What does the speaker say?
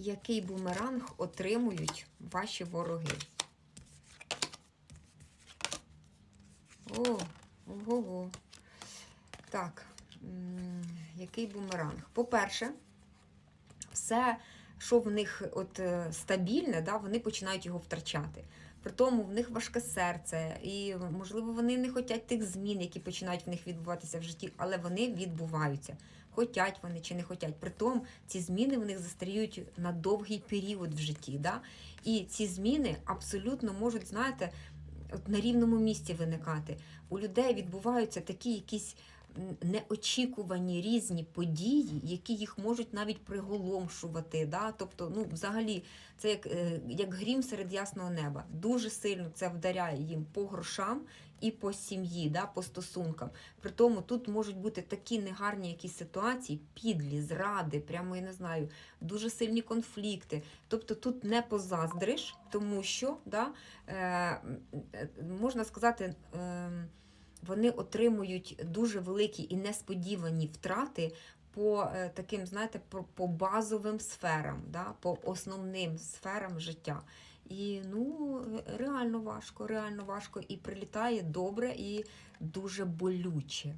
Який бумеранг отримують ваші вороги? О, ого. Так, який бумеранг? По-перше, все, що в них от е, стабільне, да, вони починають його втрачати. При тому в них важке серце, і можливо вони не хочуть тих змін, які починають в них відбуватися в житті, але вони відбуваються. Хотять вони чи не хотять. При тому ці зміни в них застаріють на довгий період в житті. Да? І ці зміни абсолютно можуть, знаєте, от на рівному місці виникати. У людей відбуваються такі якісь неочікувані різні події, які їх можуть навіть приголомшувати. Да? Тобто, ну, взагалі, це як, е, як грім серед ясного неба. Дуже сильно це вдаряє їм по грошам і по сім'ї, да? по стосункам. При тому тут можуть бути такі негарні якісь ситуації, підлі, зради, прямо я не знаю, дуже сильні конфлікти. Тобто тут не позаздриш, тому що да, е, е, можна сказати. Е, вони отримують дуже великі і несподівані втрати по е, таким, знаєте, по, по базовим сферам, да, по основним сферам життя. І ну, реально важко, реально важко. І прилітає добре і дуже болюче.